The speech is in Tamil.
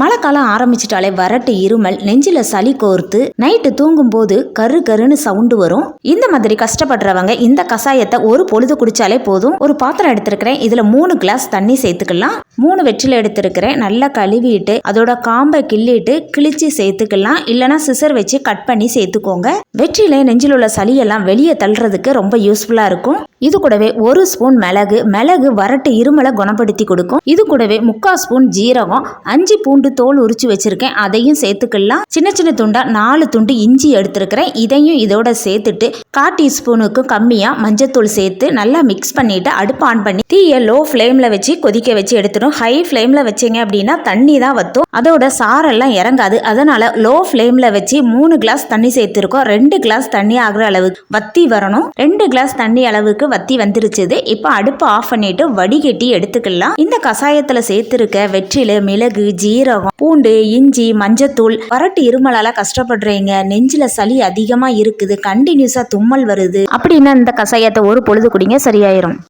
மழை காலம் ஆரம்பிச்சிட்டாலே வரட்டு இருமல் நெஞ்சில சளி கோர்த்து நைட்டு தூங்கும்போது கரு கருன்னு சவுண்டு வரும். இந்த மாதிரி கஷ்டப்படுறவங்க இந்த கஷாயத்தை ஒரு பொழுது குடிச்சாலே போதும். ஒரு பாத்திரம் எடுத்திருக்கிறேன் இதுல மூணு கிளாஸ் தண்ணி சேர்த்துக்கலாம். மூணு வெற்றிலை எடுத்திருக்கிறேன். நல்லா கழுவிட்டு அதோட காம்பை கிள்ளிட்டு கிழிச்சு சேர்த்துக்கலாம். இல்லைனா சிசர் வச்சு கட் பண்ணி சேர்த்துக்கோங்க. வெற்றிலை நெஞ்சில் உள்ள சளியெல்லாம் வெளியே தள்ளுறதுக்கு ரொம்ப யூஸ்ஃபுல்லாக இருக்கும். இது கூடவே ஒரு ஸ்பூன் மிளகு. மிளகு வரட்டு இருமலை குணப்படுத்தி கொடுக்கும். இது கூடவே முக்கால் ஸ்பூன் ஜீரகம். அஞ்சு பூண்டு தோல் உரிச்சு வச்சிருக்கேன். அதையும் சேர்த்துக்கலாம். சின்ன சின்ன துண்டா நாலு துண்டு இஞ்சி எடுத்திருக்கிறேன். இதையும் இதோட சேர்த்துட்டு கால் டீஸ்பூனுக்கும் கம்மியாக மஞ்சத்தூள் சேர்த்து நல்லா மிக்ஸ் பண்ணிவிட்டு அடுப்பு ஆன் பண்ணி தீயை லோ ஃப்ளேமில் வச்சு கொதிக்க வச்சு எடுத்துடும். ஹை ஃப்ளேமில் வச்சீங்க அப்படின்னா தண்ணி தான் வத்தும். அதோட சாரெல்லாம் இறங்காது. அதனால் லோ ஃப்ளேமில் வச்சு மூணு கிளாஸ் தண்ணி சேர்த்துருக்கோம். ரெண்டு கிளாஸ் தண்ணி ஆகிற அளவுக்கு வத்தி வரணும். ரெண்டு கிளாஸ் தண்ணி அளவுக்கு வத்தி வந்துருச்சுது. இப்போ அடுப்பு ஆஃப் பண்ணிட்டு வடிகட்டி எடுத்துக்கலாம். இந்த கஷாயத்தில் சேர்த்துருக்க வெற்றிலு மிளகு ஜீரகம் பூண்டு இஞ்சி மஞ்சத்தூள் வரட்டு இருமலால கஷ்டப்படுறீங்க. நெஞ்சில சளி அதிகமா இருக்குது. கண்டினியூஸா தும்மல் வருது. அப்படின்னா இந்த கஷாயத்தை ஒரு பொழுது குடிங்க சரியாயிரும்.